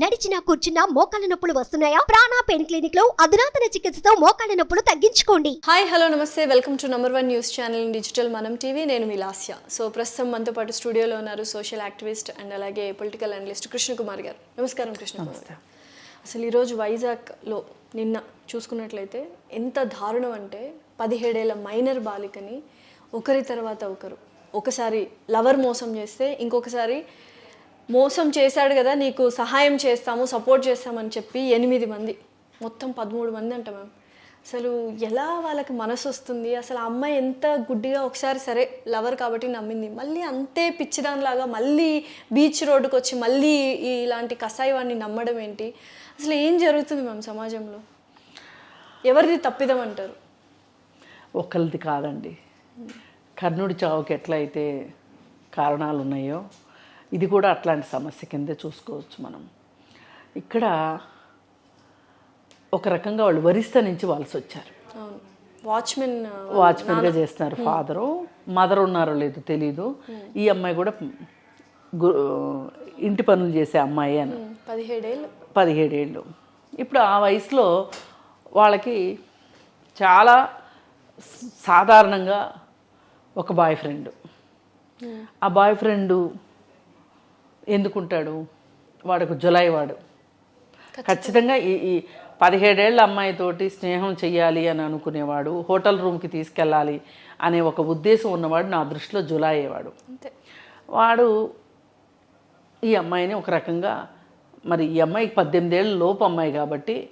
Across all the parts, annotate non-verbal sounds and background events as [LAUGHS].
నడిచినా కూర్చున్నా మోకాళ్ళ నొప్పులు వస్తున్నాయా? ప్రాణా పెయిన్ క్లినిక్లో అధునాతన చికిత్సతో మోకాళ్ళ నొప్పులు తగ్గించుకోండి. హాయ్ హలో నమస్తే. Welcome to number one news channel digital మనం టీవీ నేను మీ లాస్య. సో ప్రస్తుతం మనతో పాటు స్టూడియోలో ఉన్నారు సోషల్ యాక్టివిస్ట్ అండ్ అలాగే పొలిటికల్ అనలిస్ట్ కృష్ణకుమార్ గారు. నమస్కారం కృష్ణకుమార్ గారు. అసలు ఈరోజు వైజాగ్లో నిన్న చూసుకున్నట్లయితే ఎంత దారుణం అంటే పదిహేడేళ్ళ మైనర్ బాలికని ఒకరి తర్వాత ఒకరు ఒకసారి లవర్ మోసం చేస్తే ఇంకొకసారి మోసం చేశాడు కదా నీకు సహాయం చేస్తాము సపోర్ట్ చేస్తామని చెప్పి ఎనిమిది మంది మొత్తం పదమూడు మంది అంట మ్యామ్ అసలు ఎలా వాళ్ళకి మనసు వస్తుంది? అసలు ఆ అమ్మాయి ఎంత గుడ్డిగా ఒకసారి సరే లవర్ కాబట్టి నమ్మింది. మళ్ళీ అంతే పిచ్చిదానిలాగా మళ్ళీ బీచ్ రోడ్డుకి వచ్చి మళ్ళీ ఇలాంటి కసాయి వాడిని నమ్మడం ఏంటి? అసలు ఏం జరుగుతుంది మ్యామ్ సమాజంలో? ఎవరిది తప్పిదం అంటారు? ఒకరిది కాదండి. కర్ణుడి చావుకి ఎట్లయితే కారణాలు ఉన్నాయో ఇది కూడా అట్లాంటి సమస్య కిందే చూసుకోవచ్చు మనం. ఇక్కడ ఒక రకంగా వాళ్ళు వరిస్తా నుంచి వలస వచ్చారు. వాచ్మెన్ వాచ్మెన్గా చేస్తున్నారు ఫాదరు. మదర్ ఉన్నారో లేదో తెలీదు. ఈ అమ్మాయి కూడా ఇంటి పనులు చేసే అమ్మాయి అని. పదిహేడేళ్ళు. పదిహేడేళ్ళు. ఇప్పుడు ఆ వయసులో వాళ్ళకి చాలా సాధారణంగా ఒక బాయ్ ఫ్రెండ్. ఆ బాయ్ ఫ్రెండ్ ఎందుకుంటాడు? వాడు జులై వాడు. ఖచ్చితంగా. ఈ ఈ పదిహేడేళ్ళ అమ్మాయితోటి స్నేహం చెయ్యాలి అని అనుకునేవాడు హోటల్ రూమ్కి తీసుకెళ్ళాలి అనే ఒక ఉద్దేశం ఉన్నవాడు నా దృష్టిలో జులాయేవాడు అంతే. వాడు ఈ అమ్మాయిని ఒక రకంగా మరి ఈ అమ్మాయికి పద్దెనిమిదేళ్ళ లోపు అమ్మాయి కాబట్టి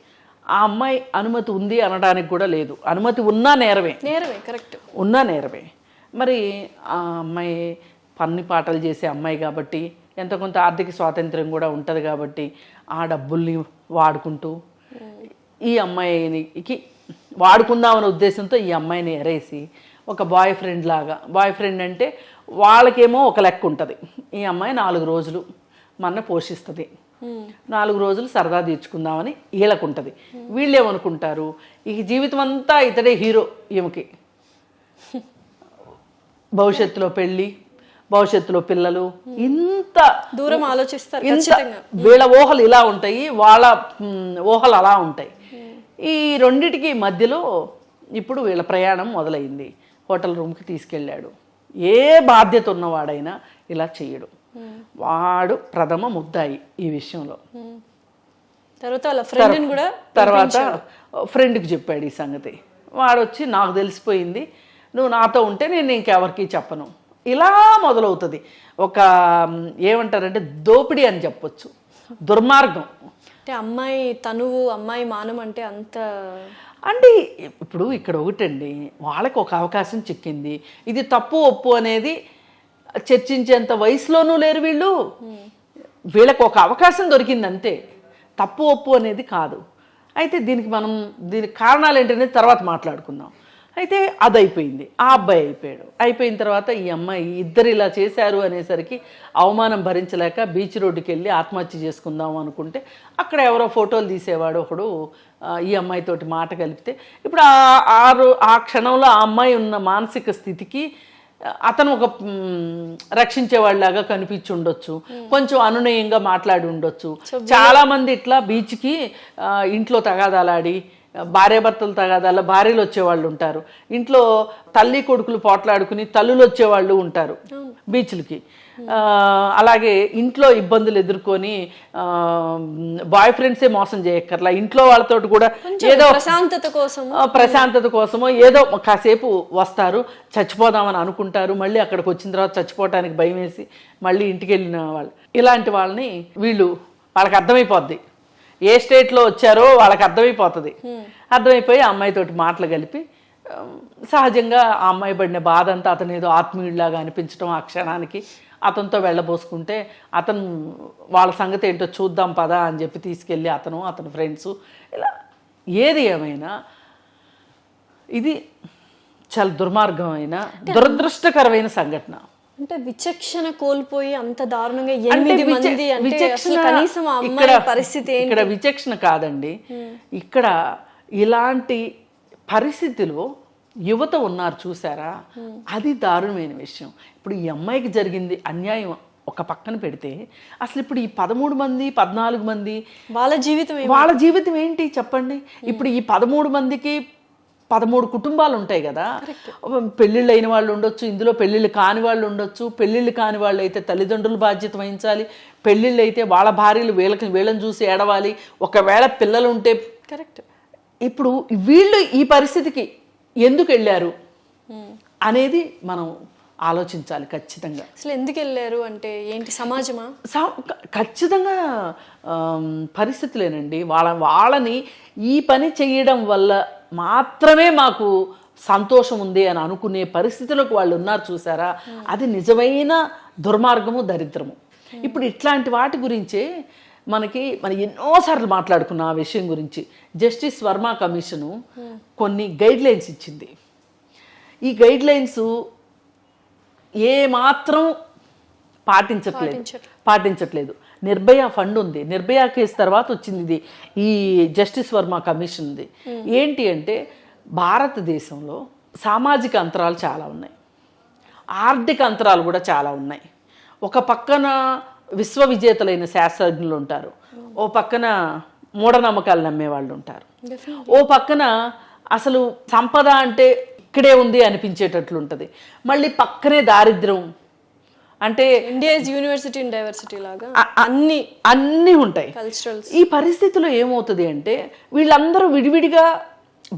ఆ అమ్మాయి అనుమతి ఉంది అనడానికి కూడా లేదు. అనుమతి ఉన్నా నేరమే. నేరమే కరెక్ట్. ఉన్నా నేరమే. మరి ఆ అమ్మాయి పన్ని పాటలు చేసే అమ్మాయి కాబట్టి ఎంత కొంత ఆర్థిక స్వాతంత్రం కూడా ఉంటుంది కాబట్టి ఆ డబ్బుల్ని వాడుకుంటూ ఈ అమ్మాయికి వాడుకుందామనే ఉద్దేశంతో ఈ అమ్మాయిని ఎరేసి ఒక బాయ్ ఫ్రెండ్ లాగా బాయ్ ఫ్రెండ్ అంటే వాళ్ళకేమో ఒక లెక్క ఉంటుంది. ఈ అమ్మాయి నాలుగు రోజులు మన పోషిస్తుంది. నాలుగు రోజులు సరదా తీర్చుకుందామని వీళ్ళకుంటుంది వీళ్ళు ఏమనుకుంటారు ఈ జీవితం అంతా ఇతడే హీరో ఈమెకి. [LAUGHS] భవిష్యత్తులో పెళ్ళి భవిష్యత్తులో పిల్లలు ఇంత దూరం ఆలోచిస్తారు ఇంత వీళ్ళ ఊహలు ఇలా ఉంటాయి వాళ్ళ ఊహలు అలా ఉంటాయి. ఈ రెండిటికి మధ్యలో ఇప్పుడు వీళ్ళ ప్రయాణం మొదలైంది. హోటల్ రూమ్కి తీసుకెళ్ళాడు. ఏ బాధ్యత ఉన్నవాడైనా ఇలా చెయ్యడు వాడు ప్రథమ ముద్దాయి ఈ విషయంలో. తర్వాత కూడా తర్వాత ఫ్రెండ్కి చెప్పాడు ఈ సంగతి. వాడు వచ్చి నాకు తెలిసిపోయింది. నువ్వు నాతో ఉంటే నేను ఇంకెవరికి చెప్పను. ఇలా మొదలవుతుంది. ఒక ఏమంటారంటే దోపిడీ అని చెప్పొచ్చు. దుర్మార్గం. అంటే అమ్మాయి తనువు అమ్మాయి మానం అంటే అంత అంటే ఇప్పుడు ఇక్కడ ఒకటండి వాళ్ళకి ఒక అవకాశం చిక్కింది. ఇది తప్పు ఒప్పు అనేది చర్చించేంత వయసులోనూ లేరు వీళ్ళు. వీళ్ళకి ఒక అవకాశం దొరికింది అంతే తప్పు ఒప్పు అనేది కాదు. అయితే దీనికి మనం దీనికి కారణాలు ఏంటనేది తర్వాత మాట్లాడుకుందాం. అయితే అది అయిపోయింది ఆ అబ్బాయి అయిపోయాడు. అయిపోయిన తర్వాత ఈ అమ్మాయి ఇద్దరు ఇలా చేశారు అనేసరికి అవమానం భరించలేక బీచ్ రోడ్డుకి వెళ్ళి ఆత్మహత్య చేసుకుందాం అనుకుంటే అక్కడ ఎవరో ఫోటోలు తీసేవాడు ఒకడు ఈ అమ్మాయితోటి మాట కలిపితే. ఇప్పుడు ఆ- ఆ క్షణంలో ఆ అమ్మాయి ఉన్న మానసిక స్థితికి అతను ఒక రక్షించేవాడిలాగా కనిపించి ఉండొచ్చు కొంచెం అనునయంగా మాట్లాడి ఉండొచ్చు. చాలా మంది ఇట్లా బీచ్కి ఇంట్లో తగాదాలాడి భార్యాభర్తలు తగాదాల భార్యలు వచ్చేవాళ్ళు ఉంటారు. ఇంట్లో తల్లి కొడుకులు పోట్లాడుకుని తల్లులు వచ్చేవాళ్ళు ఉంటారు బీచ్లకి. అలాగే ఇంట్లో ఇబ్బందులు ఎదుర్కొని బాయ్ ఫ్రెండ్సే మోసం చేయక్కర్లా. ఇంట్లో వాళ్ళతో కూడా ఏదో ప్రశాంతత కోసం ప్రశాంతత కోసమో ఏదో కాసేపు వస్తారు చచ్చిపోదామని అనుకుంటారు మళ్ళీ అక్కడికి వచ్చిన తర్వాత చచ్చిపోవటానికి భయం వేసి మళ్ళీ ఇంటికి వెళ్ళిన వాళ్ళు. ఇలాంటి వాళ్ళని వీళ్ళు వాళ్ళకి అర్థమైపోద్ది. ఏ స్టేట్లో వచ్చారో వాళ్ళకి అర్థమైపోతుంది. అర్థమైపోయి అమ్మాయితోటి మాటలు కలిపి సహజంగా ఆ అమ్మాయి పడిన బాధ అంతా అతను ఏదో ఆత్మీయుడిలాగా అనిపించడం ఆ క్షణానికి. అతనితో వెళ్ళబోసుకుంటే అతను వాళ్ళ సంగతి ఏంటో చూద్దాం పదా అని చెప్పి తీసుకెళ్ళి అతను అతని ఫ్రెండ్స్. ఇలా ఏది ఏమైనా ఇది చాలా దుర్మార్గమైన దురదృష్టకరమైన సంఘటన. అంటే విచక్షణ కోల్పోయి అంత దారుణంగా ఎనిమిది మంది అంటే విచక్షణ కనీసం ఆ ఇక్కడ అమ్మాయి పరిస్థితి ఇక్కడ విచక్షణ కాదండి. ఇక్కడ ఇలాంటి పరిస్థితిలో యువత ఉన్నారు చూసారా? అది దారుణమైన విషయం. ఇప్పుడు ఈ అమ్మాయికి జరిగింది అన్యాయం ఒక పక్కన పెడితే అసలు ఇప్పుడు ఈ పదమూడు మంది పద్నాలుగు మంది వాళ్ళ జీవితం వాళ్ళ జీవితం ఏంటి చెప్పండి? ఇప్పుడు ఈ పదమూడు మందికి పదమూడు కుటుంబాలు ఉంటాయి కదా. పెళ్ళిళ్ళు అయిన వాళ్ళు ఉండొచ్చు ఇందులో పెళ్ళిళ్ళు కాని వాళ్ళు ఉండొచ్చు పెళ్ళిళ్ళు కాని వాళ్ళు అయితే తల్లిదండ్రులు బాధ్యత వహించాలి పెళ్ళిళ్ళు అయితే వాళ్ళ భార్యలు వీళ్ళకి వీళ్ళని చూసి ఏడవాలి ఒకవేళ పిల్లలు ఉంటే కరెక్ట్. ఇప్పుడు వీళ్ళు ఈ పరిస్థితికి ఎందుకు వెళ్ళారు? అనేది మనం ఆలోచించాలి ఖచ్చితంగా. అసలు ఎందుకు వెళ్ళారు అంటే ఏంటి సమాజమా? ఖచ్చితంగా పరిస్థితులేనండి. వాళ్ళ వాళ్ళని ఈ పని చేయడం వల్ల మాత్రమే మాకు సంతోషం ఉంది అని అనుకునే పరిస్థితులకు వాళ్ళు ఉన్నారు చూసారా? అది నిజమైన దుర్మార్గము దరిద్రము. ఇప్పుడు ఇట్లాంటి వాటి గురించే మనకి మనం ఎన్నోసార్లు మాట్లాడుకున్నాం ఆ విషయం గురించి. జస్టిస్ వర్మ కమిషను కొన్ని గైడ్ లైన్స్ ఇచ్చింది. ఈ గైడ్ లైన్స్ ఏ మాత్రం పాటించట్లేదు. పాటించట్లేదు. పాటించట్లేదు. నిర్భయ ఫండ్ ఉంది. నిర్భయ కేసు తర్వాత వచ్చింది ఇది. ఈ జస్టిస్ వర్మ కమిషన్ది. ఏంటి అంటే భారతదేశంలో సామాజిక అంతరాలు చాలా ఉన్నాయి. ఆర్థిక అంతరాలు కూడా చాలా ఉన్నాయి. ఒక పక్కన విశ్వ విజేతలైన శాస్త్రజ్ఞులు ఉంటారు. ఓ పక్కన మూఢనమ్మకాలు నమ్మే వాళ్ళు ఉంటారు ఓ పక్కన అసలు సంపద అంటే ఇక్కడే ఉంది అనిపించేటట్లు ఉంటుంది. మళ్ళీ పక్కనే దారిద్ర్యం. అంటే ఇండియా యూనివర్సిటీ ఇన్ డైవర్సిటీ లాగా? అన్ని అన్నీ ఉంటాయి. కల్చరల్స్ ఈ పరిస్థితిలో ఏమవుతుంది అంటే వీళ్ళందరూ విడివిడిగా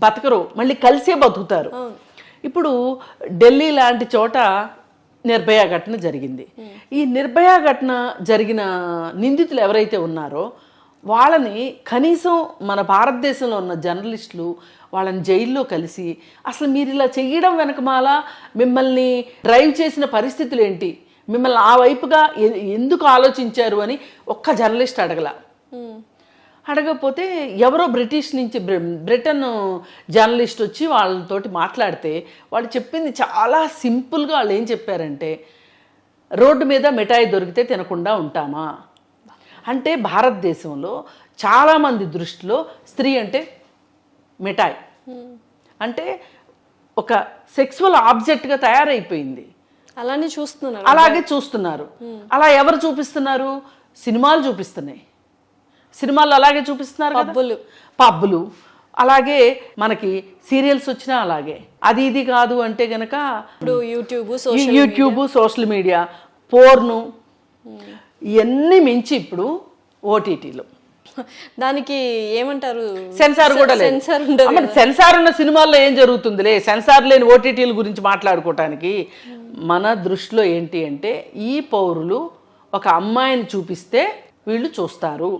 బతకరు. మళ్ళీ కలిసే బతుకుతారు. ఇప్పుడు ఢిల్లీ లాంటి చోట నిర్భయ ఘటన జరిగింది. ఈ నిర్భయ ఘటన జరిగిన నిందితులు ఎవరైతే ఉన్నారో వాళ్ళని కనీసం మన భారతదేశంలో ఉన్న జర్నలిస్టులు వాళ్ళని జైల్లో కలిసి అసలు మీరు ఇలా చేయడం వెనకమాల మిమ్మల్ని డ్రైవ్ చేసిన పరిస్థితులు ఏంటి? మిమ్మల్ని ఆ వైపుగా ఎందుకు ఆలోచించారు? అని ఒక్క జర్నలిస్ట్ అడగల. అడగకపోతే ఎవరో బ్రిటిష్ నుంచి బ్రి- బ్రిటన్ జర్నలిస్ట్ వచ్చి వాళ్ళతోటి మాట్లాడితే వాళ్ళు చెప్పింది చాలా సింపుల్గా వాళ్ళు ఏం చెప్పారంటే రోడ్డు మీద మిఠాయి దొరికితే తినకుండా ఉంటామా? అంటే భారతదేశంలో చాలామంది దృష్టిలో స్త్రీ అంటే మిఠాయి. అంటే ఒక సెక్సువల్ ఆబ్జెక్ట్గా తయారైపోయింది. అలానే చూస్తున్నారు. అలాగే చూస్తున్నారు. అలా ఎవరు చూపిస్తున్నారు? సినిమాలు చూపిస్తున్నాయి. సినిమాలు అలాగే చూపిస్తున్నారు కదా? పబ్బులు. పబ్బులు. అలాగే మనకి సీరియల్స్ వచ్చినా అలాగే. అది ఇది కాదు అంటే గనక ఇప్పుడు YouTube YouTube social media porn ఇవన్నీ మించి ఇప్పుడు ఓటీటీలు. దానికి ఏమంటారు? సెన్సార్ కూడా లేదు. సెన్సార్ సెన్సార్ ఉన్న సినిమాల్లో ఏం జరుగుతుందిలే? సెన్సార్ లేని ఓటీటీల గురించి మాట్లాడుకోవటానికి మన దృష్టిలో ఏంటి అంటే ఈ పౌరులు ఒక అమ్మాయిని చూపిస్తే వీళ్ళు చూస్తారు.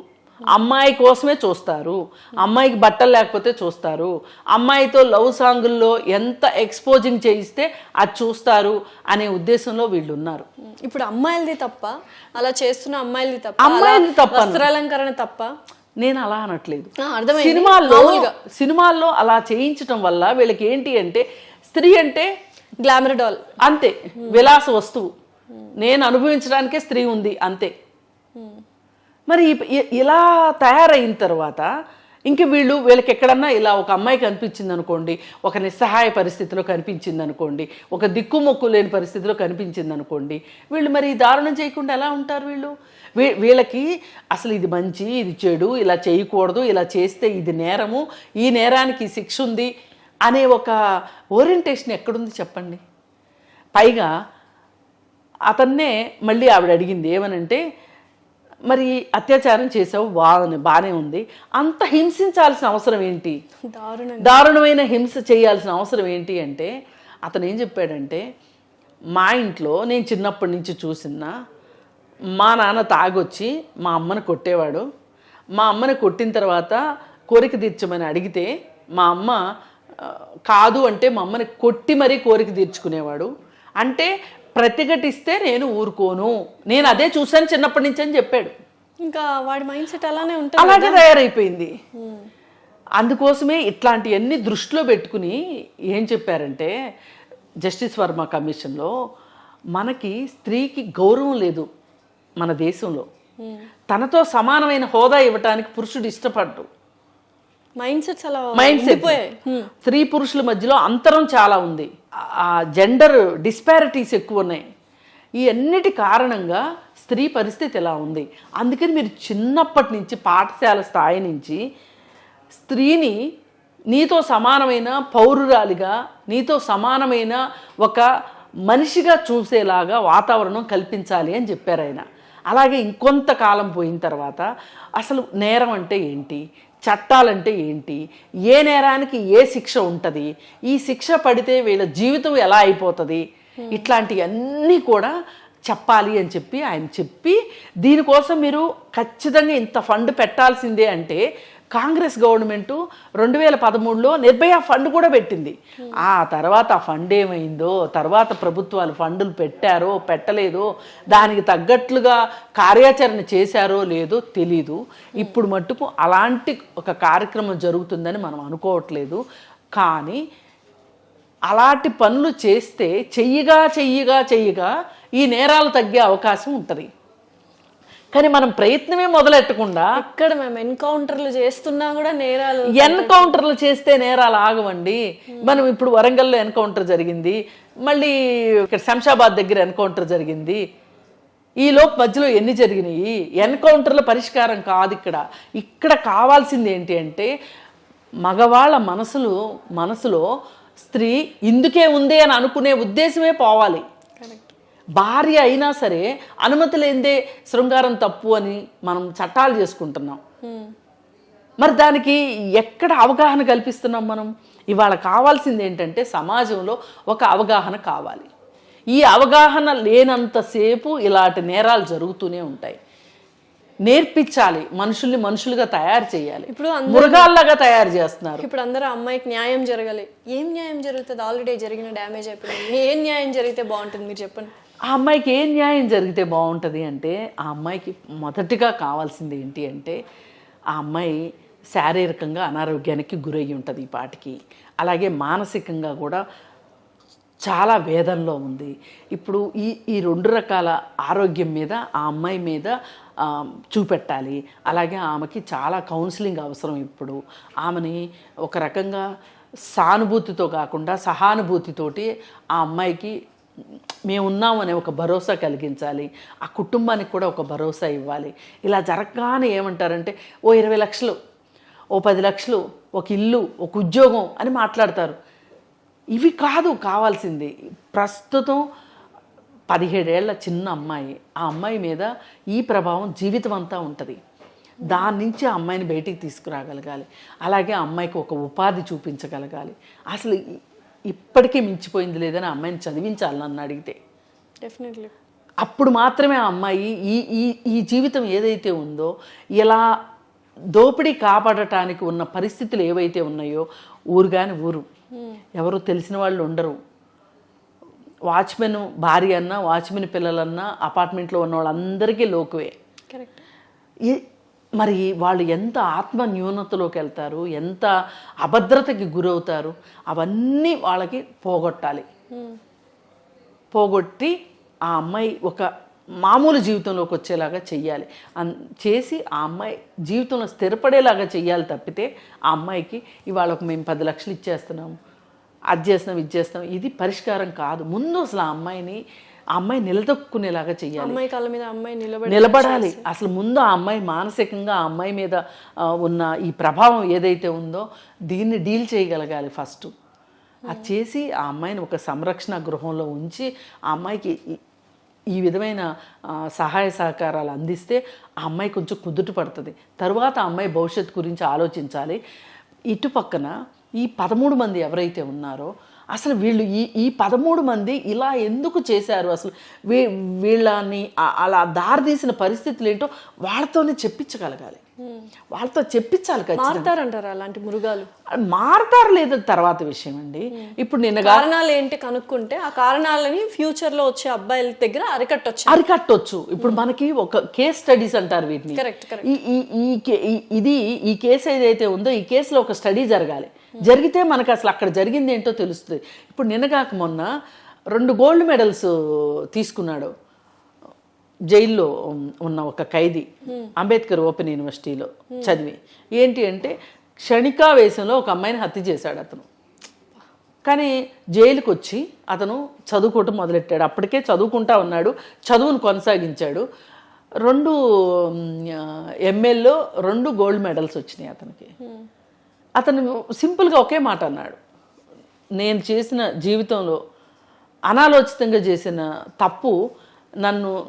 అమ్మాయి కోసమే చూస్తారు. అమ్మాయికి బట్టలు లేకపోతే చూస్తారు. అమ్మాయితో లవ్ సాంగుల్లో ఎంత ఎక్స్పోజింగ్ చేయిస్తే అది చూస్తారు అనే ఉద్దేశంలో వీళ్ళు ఉన్నారు ఇప్పుడు అమ్మాయిలది తప్ప అలా చేస్తున్న అమ్మాయిలది తప్ప అమ్మాయిలది తప్ప. వస్త్రాలంకరణ తప్ప? నేను అలా అనట్లేదు. సినిమాల్లో. సినిమాల్లో అలా చేయించటం వల్ల వీళ్ళకి ఏంటి అంటే స్త్రీ అంటే గ్లామర్ డాల్ అంతే విలాస వస్తువు. నేను అనుభవించడానికే స్త్రీ ఉంది అంతే. మరి ఇలా తయారైన తర్వాత ఇంక వీళ్ళు వీళ్ళకి ఎక్కడన్నా ఇలా ఒక అమ్మాయి కనిపించింది అనుకోండి ఒక నిస్సహాయ పరిస్థితిలో కనిపించింది అనుకోండి ఒక దిక్కుమొక్కు లేని పరిస్థితిలో కనిపించింది అనుకోండి వీళ్ళు మరి దారుణం చేయకుండా ఎలా ఉంటారు వీళ్ళు? వీ- వీళ్ళకి అసలు ఇది మంచి ఇది చెడు ఇలా చేయకూడదు ఇలా చేస్తే ఇది నేరము ఈ నేరానికి శిక్ష ఉంది అనే ఒక ఓరియంటేషన్ ఎక్కడుంది చెప్పండి? పైగా అతన్నే మళ్ళీ ఆవిడ అడిగింది ఏమనంటే మరి అత్యాచారం చేసావు బాగానే బాగానే ఉంది. అంత హింసించాల్సిన అవసరం ఏంటి? దారుణమైన హింస చేయాల్సిన అవసరం ఏంటి అంటే అతను ఏం చెప్పాడంటే మా ఇంట్లో నేను చిన్నప్పటి నుంచి చూసిన మా నాన్న తాగొచ్చి మా అమ్మని కొట్టేవాడు. మా అమ్మని కొట్టిన తర్వాత కోరిక తీర్చమని అడిగితే మా అమ్మ కాదు అంటే మా అమ్మని కొట్టి మరీ కోరిక తీర్చుకునేవాడు. అంటే ప్రతిఘటిస్తే నేను ఊరుకోను. నేను అదే చూశాను చిన్నప్పటి నుంచి అని చెప్పాడు. ఇంకా వాడి మైండ్ సెట్ అలానే ఉంటుంది అలాగే తయారైపోయింది. అందుకోసమే ఇట్లాంటివన్నీ దృష్టిలో పెట్టుకుని ఏం చెప్పారంటే జస్టిస్ వర్మ కమిషన్లో మనకి స్త్రీకి గౌరవం లేదు మన దేశంలో. తనతో సమానమైన హోదా ఇవ్వటానికి పురుషుడు ఇష్టపడ్డు. మైండ్ సెట్స్ అలా మైండ్ సెట్. స్త్రీ పురుషుల మధ్యలో అంతరం చాలా ఉంది. జెండర్ డిస్పారిటీస్ ఎక్కువ ఉన్నాయి ఈ అన్నిటి కారణంగా స్త్రీ పరిస్థితి ఎలా ఉంది? అందుకని మీరు చిన్నప్పటి నుంచి పాఠశాల స్థాయి నుంచి స్త్రీని నీతో సమానమైన పౌరురాలిగా నీతో సమానమైన ఒక మనిషిగా చూసేలాగా వాతావరణం కల్పించాలి అని చెప్పారు ఆయన. అలాగే ఇంకొంతకాలం పోయిన తర్వాత అసలు నేరం అంటే ఏంటి? చట్టాలంటే ఏంటి? ఏ నేరానికి ఏ శిక్ష ఉంటుంది? ఈ శిక్ష పడితే వీళ్ళ జీవితం ఎలా అయిపోతుంది? ఇట్లాంటివన్నీ కూడా చెప్పాలి అని చెప్పి ఆయన చెప్పి దీనికోసం మీరు ఖచ్చితంగా ఇంత ఫండ్ పెట్టాల్సిందే అంటే కాంగ్రెస్ గవర్నమెంట్ రెండు వేల పదమూడులో నిర్భయ ఫండ్ కూడా పెట్టింది. ఆ తర్వాత ఆ ఫండ్ ఏమైందో తర్వాత ప్రభుత్వాలు ఫండ్లు పెట్టారో పెట్టలేదో దానికి తగ్గట్లుగా కార్యాచరణ చేశారో లేదో తెలీదు. ఇప్పుడు మట్టుకు అలాంటి ఒక కార్యక్రమం జరుగుతుందని మనం అనుకోవట్లేదు. కానీ అలాంటి పనులు చేస్తే చెయ్యగా చెయ్యగా చెయ్యగా ఈ నేరాలు తగ్గే అవకాశం ఉంటుంది. కానీ మనం ప్రయత్నమే మొదలెట్టకుండా ఇక్కడ మేము ఎన్కౌంటర్లు చేస్తున్నా కూడా నేరాలు ఎన్కౌంటర్లు చేస్తే నేరాలు ఆగవండి. మనం ఇప్పుడు వరంగల్లో ఎన్కౌంటర్ జరిగింది. మళ్ళీ ఇక్కడ శంషాబాద్ దగ్గర ఎన్కౌంటర్ జరిగింది. ఈ లోపు మధ్యలో ఎన్ని జరిగినాయి? ఎన్కౌంటర్ల పరిష్కారం కాదు ఇక్కడ. ఇక్కడ కావాల్సింది ఏంటి అంటే మగవాళ్ళ మనసులు మనసులో స్త్రీ ఇందుకే ఉంది అని అనుకునే ఉద్దేశమే పోవాలి. భార్య అయినా సరే అనుమతి లేనిదే శృంగారం తప్పు అని మనం చట్టాలు చేసుకుంటున్నాం. మరి దానికి ఎక్కడ అవగాహన కల్పిస్తున్నాం మనం? ఇవాళ కావాల్సింది ఏంటంటే సమాజంలో ఒక అవగాహన కావాలి. ఈ అవగాహన లేనంతసేపు ఇలాంటి నేరాలు జరుగుతూనే ఉంటాయి. నేర్పించాలి మనుషుల్ని మనుషులుగా తయారు చేయాలి. ఇప్పుడు మృగాల్లాగా తయారు చేస్తున్నారు. ఇప్పుడు అందరూ అమ్మాయికి న్యాయం జరగాలి. ఏం న్యాయం జరుగుతుంది? ఆల్రెడీ జరిగిన డ్యామేజ్ అయిపోయింది. ఏం న్యాయం జరిగితే బాగుంటుంది? మీరు చెప్పండి. ఆ అమ్మాయికి ఏం న్యాయం జరిగితే బాగుంటుంది అంటే ఆ అమ్మాయికి మొదటిగా కావాల్సింది ఏంటి అంటే ఆ అమ్మాయి శారీరకంగా అనారోగ్యానికి గురయ్యి ఉంటుంది ఈ పాటికి. అలాగే మానసికంగా కూడా చాలా వేదనలో ఉంది. ఇప్పుడు ఈ ఈ రెండు రకాల ఆరోగ్యం మీద ఆ అమ్మాయి మీద చూపెట్టాలి. అలాగే ఆమెకి చాలా కౌన్సిలింగ్ అవసరం ఇప్పుడు. ఆమెని ఒక రకంగా సానుభూతితో కాకుండా సహానుభూతితోటి ఆ అమ్మాయికి మేమున్నామనే ఒక భరోసా కలిగించాలి. ఆ కుటుంబానికి కూడా ఒక భరోసా ఇవ్వాలి. ఇలా జరగగానే ఏమంటారంటే ఓ ఇరవై లక్షలు ఓ పది లక్షలు ఒక ఇల్లు ఒక ఉద్యోగం అని మాట్లాడతారు. ఇవి కాదు కావాల్సింది. ప్రస్తుతం పదిహేడేళ్ళ చిన్న అమ్మాయి. ఆ అమ్మాయి మీద ఈ ప్రభావం జీవితం అంతా ఉంటుంది. దాని నుంచి ఆ అమ్మాయిని బయటికి తీసుకురాగలగాలి. అలాగే ఆ అమ్మాయికి ఒక ఉపాధి చూపించగలగాలి. అసలు ఇప్పటికీ మించిపోయింది లేదని ఆ అమ్మాయిని చదివించాలి నన్ను అడిగితే. డెఫినెట్లీ అప్పుడు మాత్రమే ఆ అమ్మాయి ఈ ఈ ఈ జీవితం ఏదైతే ఉందో ఇలా దోపిడీ కాపాడటానికి ఉన్న పరిస్థితులు ఏవైతే ఉన్నాయో ఊరు కాని ఊరు. ఎవరు తెలిసిన వాళ్ళు ఉండరు. వాచ్మెన్ భార్య అన్నా వాచ్మెన్ పిల్లలన్నా అపార్ట్మెంట్లో ఉన్న వాళ్ళందరికీ లోకువే. కరెక్ట్ ఈ మరి వాళ్ళు ఎంత ఆత్మ న్యూనతలోకి వెళ్తారు ఎంత అభద్రతకి గురవుతారు అవన్నీ వాళ్ళకి పోగొట్టాలి. పోగొట్టి ఆ అమ్మాయి ఒక మామూలు జీవితంలోకి వచ్చేలాగా చెయ్యాలి. అన్ చేసి ఆ అమ్మాయి జీవితంలో స్థిరపడేలాగా చెయ్యాలి తప్పితే ఆ అమ్మాయికి ఇవాళ ఒక మేము పది లక్షలు ఇచ్చేస్తున్నాము అది చేస్తున్నాం ఇది చేస్తాం ఇది పరిష్కారం కాదు. ముందు అసలు ఆ అమ్మాయిని ఆ అమ్మాయి నిలదొక్కునేలాగా చెయ్యాలి. అమ్మాయి కాళ్ళ మీద అమ్మాయి నిలబడి నిలబడాలి. అసలు ముందు ఆ అమ్మాయి మానసికంగా ఆ అమ్మాయి మీద ఉన్న ఈ ప్రభావం ఏదైతే ఉందో దీన్ని డీల్ చేయగలగాలి ఫస్ట్. అది చేసి ఆ అమ్మాయిని ఒక సంరక్షణ గృహంలో ఉంచి ఆ అమ్మాయికి ఈ- విధమైన సహాయ సహకారాలు అందిస్తే ఆ అమ్మాయి కొంచెం కుదుట పడుతుంది. తరువాత ఆ అమ్మాయి భవిష్యత్తు గురించి ఆలోచించాలి. ఇటు పక్కన ఈ పదమూడు మంది ఎవరైతే ఉన్నారో అసలు వీళ్ళు ఈ ఈ పదమూడు మంది ఇలా ఎందుకు చేశారు అసలు? వీ వీళ్ళని అలా దారితీసిన పరిస్థితులు ఏంటో వాళ్ళతోనే చెప్పించగలగాలి. వాళ్ళతో చెప్పించాలి మారుతారంటారా అలాంటి మృగాలు? మారతారు లేదా తర్వాత విషయం అండి. ఇప్పుడు నిన్న కారణాలు ఏంటి కనుక్కుంటే ఆ కారణాలని ఫ్యూచర్లో వచ్చే అబ్బాయిల దగ్గర అరికట్టొచ్చు. అరికట్టొచ్చు. ఇప్పుడు మనకి ఒక కేస్ స్టడీస్ అంటారు వీటిని. కరెక్ట్ కరెక్ట్ ఈ ఈ ఈ కే- ఈ- ఇది ఈ కేసు ఏదైతే ఉందో ఈ కేసులో ఒక స్టడీ జరగాలి. జరిగితే మనకు అసలు అక్కడ జరిగింది ఏంటో తెలుస్తుంది. ఇప్పుడు నిన్నగాక మొన్న రెండు గోల్డ్ మెడల్స్ తీసుకున్నాడు జైల్లో ఉన్న ఒక ఖైదీ అంబేద్కర్ ఓపెన్ యూనివర్సిటీలో చదివి. ఏంటి అంటే క్షణికావేశంలో ఒక అమ్మాయిని హత్య చేశాడు అతను. కానీ జైలుకి వచ్చి అతను చదువుకోవటం మొదలెట్టాడు. అప్పటికే చదువుకుంటా ఉన్నాడు చదువును కొనసాగించాడు. రెండు ఎంఎల్లో రెండు గోల్డ్ మెడల్స్ వచ్చినాయి అతనికి. అతను సింపుల్గా ఒకే మాట అన్నాడు. నేను చేసిన జీవితంలో అనాలోచితంగా చేసిన తప్పు నన్ను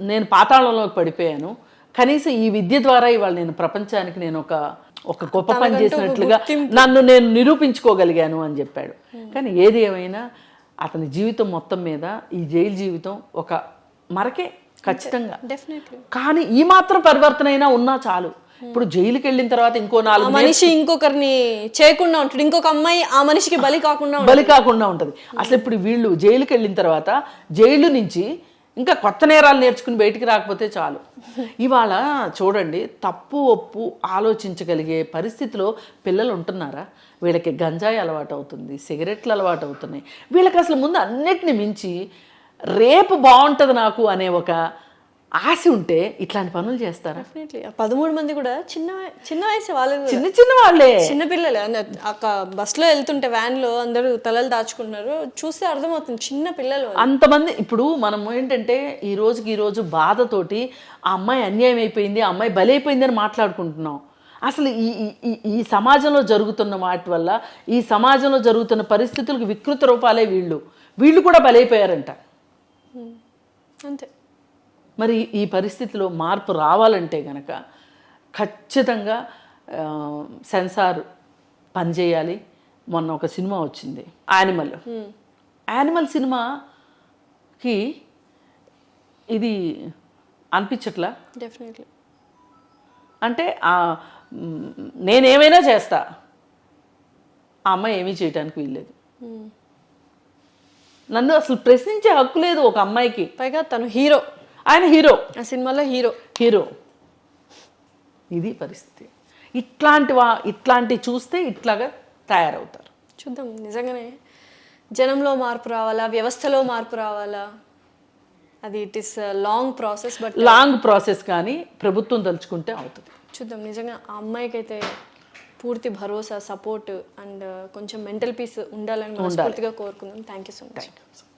నేను పాతాళంలోకి పడిపోయాను. కనీసం ఈ విద్య ద్వారా ఇవాళ నేను ప్రపంచానికి నేను ఒక ఒక గొప్ప పని చేసినట్లుగా నన్ను నేను నిరూపించుకోగలిగాను అని చెప్పాడు. కానీ ఏది ఏమైనా అతని జీవితం మొత్తం మీద ఈ జైలు జీవితం ఒక మరకే ఖచ్చితంగా. కానీ ఈ మాత్రం పరివర్తన అయినా ఉన్నా చాలు. ఇప్పుడు జైలుకి వెళ్ళిన తర్వాత ఇంకో నాలుగు మనిషి ఇంకొకరిని చేయకుండా ఉంటాడు ఇంకొక అమ్మాయి ఆ మనిషికి బలి కాకుండా. బలి కాకుండా ఉంటుంది. అసలు ఇప్పుడు వీళ్ళు జైలుకి వెళ్ళిన తర్వాత జైలు నుంచి ఇంకా కొత్త నేరాలు నేర్చుకుని బయటికి రాకపోతే చాలు. ఇవాళ చూడండి తప్పు ఒప్పు ఆలోచించగలిగే పరిస్థితిలో పిల్లలు ఉంటున్నారా? వీళ్ళకి గంజాయి అలవాటు అవుతుంది సిగరెట్లు అలవాటు అవుతున్నాయి వీళ్ళకి అసలు ముందు అన్నిటిని మించి రేపు బాగుంటుంది నాకు అనే ఒక ఆశ ఉంటే ఇట్లాంటి పనులు చేస్తారా? పదమూడు మంది కూడా చిన్న చిన్న వయసు వాళ్ళు. చిన్న చిన్న వాళ్ళే. చిన్న పిల్లలే. అక్క బస్సులో వెళ్తుంటే వ్యాన్లో అందరూ తలలు దాచుకుంటున్నారు చూస్తే అర్థమవుతుంది చిన్న పిల్లలు. అంతమంది ఇప్పుడు మనం ఏంటంటే ఈ రోజుకి ఈ రోజు బాధతోటి ఆ అమ్మాయి అన్యాయం అయిపోయింది ఆ అమ్మాయి బలైపోయింది అని మాట్లాడుకుంటున్నాం. అసలు ఈ ఈ- ఈ ఈ సమాజంలో జరుగుతున్న వాటి వల్ల ఈ సమాజంలో జరుగుతున్న పరిస్థితులకు వికృత రూపాలే వీళ్ళు. వీళ్ళు కూడా బలైపోయారంట. అంతే. మరి ఈ పరిస్థితిలో మార్పు రావాలంటే గనక ఖచ్చితంగా సెన్సార్ పనిచేయాలి మొన్న ఒక సినిమా వచ్చింది యానిమల్. యానిమల్ సినిమాకి ఇది అనిపించట్లా? డెఫినెట్లీ. అంటే నేనేమైనా చేస్తా. ఆ అమ్మాయి ఏమీ చేయడానికి వీల్లేదు. నన్ను అసలు ప్రశ్నించే హక్కు లేదు ఒక అమ్మాయికి. పైగా తను హీరో. ఆయన హీరో ఆ సినిమాలో హీరో. హీరో ఇది పరిస్థితి. ఇట్లాంటి వా ఇట్లాంటి చూస్తే ఇట్లాగా తయారవుతారు. చూద్దాం నిజంగానే జనంలో మార్పు రావాలా వ్యవస్థలో మార్పు రావాలా? అది it is long process but long process కానీ ప్రభుత్వం తలుచుకుంటే అవుతుంది. చూద్దాం నిజంగా ఆ అమ్మాయికి అయితే పూర్తి భరోసా సపోర్ట్ అండ్ కొంచెం మెంటల్ పీస్ ఉండాలని మనస్ఫూర్తిగా కోరుకుందాం. Thank you so much